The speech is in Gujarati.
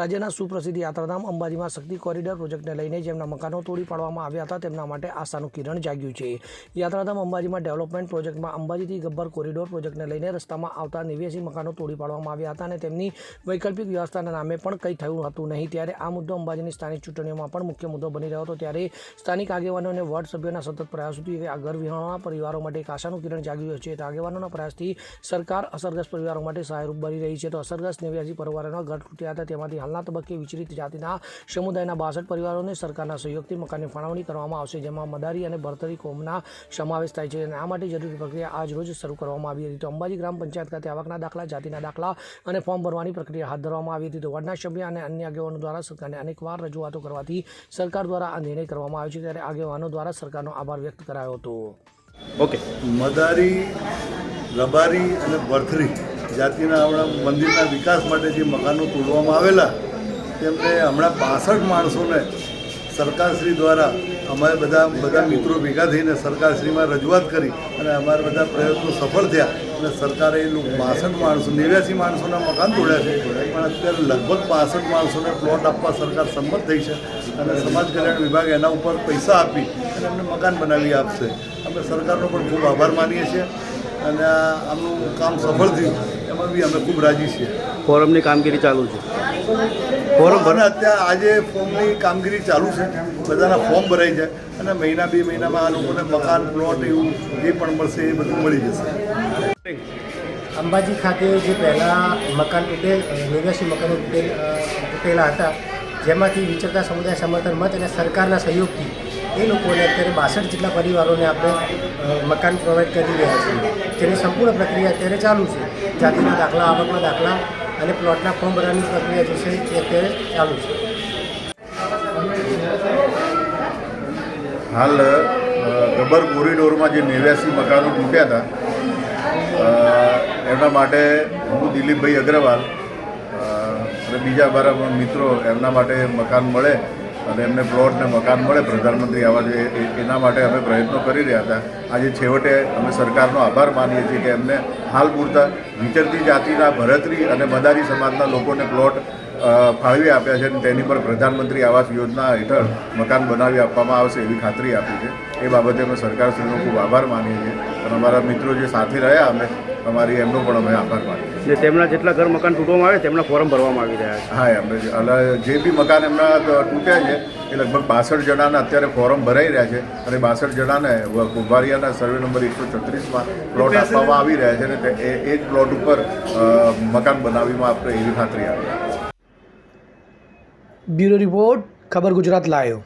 રાજ્યના સુપ્રસિદ્ધ યાત્રાધામ અંબાજીમાં શક્તિ કોરિડોર પ્રોજેક્ટને લઈને જેમના મકાનો તોડી પાડવામાં આવ્યા હતા, તેમના માટે આશાનું કિરણ જાગ્યું છે. યાત્રાધામ અંબાજીમાં ડેવલપમેન્ટ પ્રોજેક્ટમાં અંબાજીથી ગબ્બર કોરિડોર પ્રોજેક્ટને લઈને રસ્તામાં આવતા નેવ્યાસી મકાનો તોડી પાડવામાં આવ્યા હતા અને તેમની વૈકલ્પિક વ્યવસ્થાના નામે પણ કંઈ થયું હતું નહીં. ત્યારે આ મુદ્દો અંબાજીની સ્થાનિક ચૂંટણીઓમાં પણ મુખ્ય મુદ્દો બની રહ્યો હતો. ત્યારે સ્થાનિક આગેવાનો અને વોર્ડ સભ્યોના સતત પ્રયાસોથી આ ઘર વિહોણા પરિવારો માટે એક આશાનું કિરણ જાગ્યું છે. આગેવાનોના પ્રયાસથી સરકાર અસરગ્રસ્ત પરિવારો માટે સહાયરૂપ બની રહી છે. તો અસરગ્રસ્ત નેવ્યાસી પરિવારોના ઘર તૂટ્યા હતા. તેમાંથી હાલના તબક્કે વિચલિત જાતિના સમુદાયના બાસઠ પરિવારોને સરકારના સહયોગથી મકાનની ફાળવણી કરવામાં આવશે જેમાં મદારી અને બરતરી કોમના સમાવેશ થાય છે. અને આ માટે જરૂરી પ્રક્રિયા આજ રોજ શરૂ કરવામાં આવી હતી. તો અંબાજી ગ્રામ પંચાયત ખાતે આવકના દાખલા જાતિના દાખલા અને ફોર્મ ભરવાની પ્રક્રિયા હાથ ધરવામાં આવી હતી. તો વોર્ડના સભ્ય અને અન્ય આગેવાનો દ્વારા સરકારને અનેકવાર રજૂઆતો કરવાથી સરકાર દ્વારા આ નિર્ણય કરવામાં આવ્યો છે. ત્યારે આગેવાનો દ્વારા સરકારનો આભાર વ્યક્ત કરાયો હતો. ઓકે. મદારી રબારી અને બરથરી જાતિના હમણાં મંદિરના વિકાસ માટે જે મકાનો તોડવામાં આવેલા, તેમને હમણાં પાસઠ માણસોને સરકારશ્રી દ્વારા અમારે બધા બધા મિત્રો ભેગા થઈને સરકારશ્રીમાં રજૂઆત કરી અને અમારા બધા પ્રયત્નો સફળ થયા. અને સરકારે એ બાસઠ માણસો, નેવ્યાસી માણસોના મકાન તોડ્યા છે. પણ અત્યારે લગભગ બાસઠ માણસોને પ્લોટ આપવા સરકાર સંમત થઈ છે અને સમાજ કલ્યાણ વિભાગ એના ઉપર પૈસા આપી અને એમને મકાન બનાવી આપશે. અમે સરકારનો પણ ખૂબ આભાર માનીએ છીએ. અને આમનું કામ સફળ થયું એમાં બી અમે ખૂબ રાજી છીએ. ફોરમની કામગીરી ચાલુ છે? ફોરમ અને અત્યારે આજે ફોર્મની કામગીરી ચાલુ છે બધાના ફોર્મ ભરાઈ જાય અને મહિના બે મહિનામાં આ લોકોને મકાન પ્લોટ એવું જે પણ મળશે એ બધું મળી જશે. અંબાજી ખાતે જે પહેલાં મકાન તૂટેલ નિવાસી મકાનો તૂટેલ તૂટેલા હતા જેમાંથી વિચરતા સમુદાય સમર્થન મત અને સરકારના સહયોગથી એ લોકોને અત્યારે બાસઠ જેટલા પરિવારોને આપણે મકાન પ્રોવાઈડ કરી રહ્યા છીએ. જેની સંપૂર્ણ પ્રક્રિયા અત્યારે ચાલુ છે. જાતિના દાખલા, આવકના દાખલા અને પ્લોટના ફોર્મ ભરવાની પ્રક્રિયા જે છે એ અત્યારે ચાલુ છે. હાલ ગબર કોરિડોરમાં જે નેવ્યાસી મકાનો તૂટ્યા હતા એમના માટે હું દિલીપભાઈ અગ્રવાલ અને બીજા મારા મિત્રો એમના માટે મકાન મળે. અને એમને પ્લોટ ને મકાન મળે, પ્રધાનમંત્રી આવાસ એના માટે અમે પ્રયત્નો કરી રહ્યા હતા. આજે છેવટે અમે સરકારનો આભાર માનીએ છીએ કે એમને હાલ પૂરતા વિચરતી જાતિના ભરતરી અને મદારી સમાજના લોકોને પ્લોટ ફાળવી આપ્યા છે અને તેની પર પ્રધાનમંત્રી આવાસ યોજના હેઠળ મકાન બનાવી આપવામાં આવશે એવી ખાતરી આપી છે. એ બાબતે અમે સરકારશ્રીનો ખૂબ આભાર માનીએ છીએ. અને અમારા મિત્રો જે સાથે રહ્યા, અમે અમારી એમનો પણ અમે આભાર માનીએ છીએ. ને તેમના જેટલા ઘર મકાન તૂટવામાં આવે તેમના ફોરમ ભરવામાં આવી રહ્યા છે. હા એમને જે- જે બી મકાન એમના તૂટ્યા છે એ લગભગ બાસઠ જણાના અત્યારે ફોરમ ભરાઈ રહ્યા છે અને બાસઠ જણાને કુંભારિયાના સર્વે નંબર એકસો છત્રીસમાં પ્લોટ આપવામાં આવી રહ્યા છે અને એ એ જ પ્લોટ ઉપર અ, મકાન બનાવીમાં આપણે એવી ખાતરી આપી બ્યુરો રિપોર્ટ ખબર ગુજરાત લાયો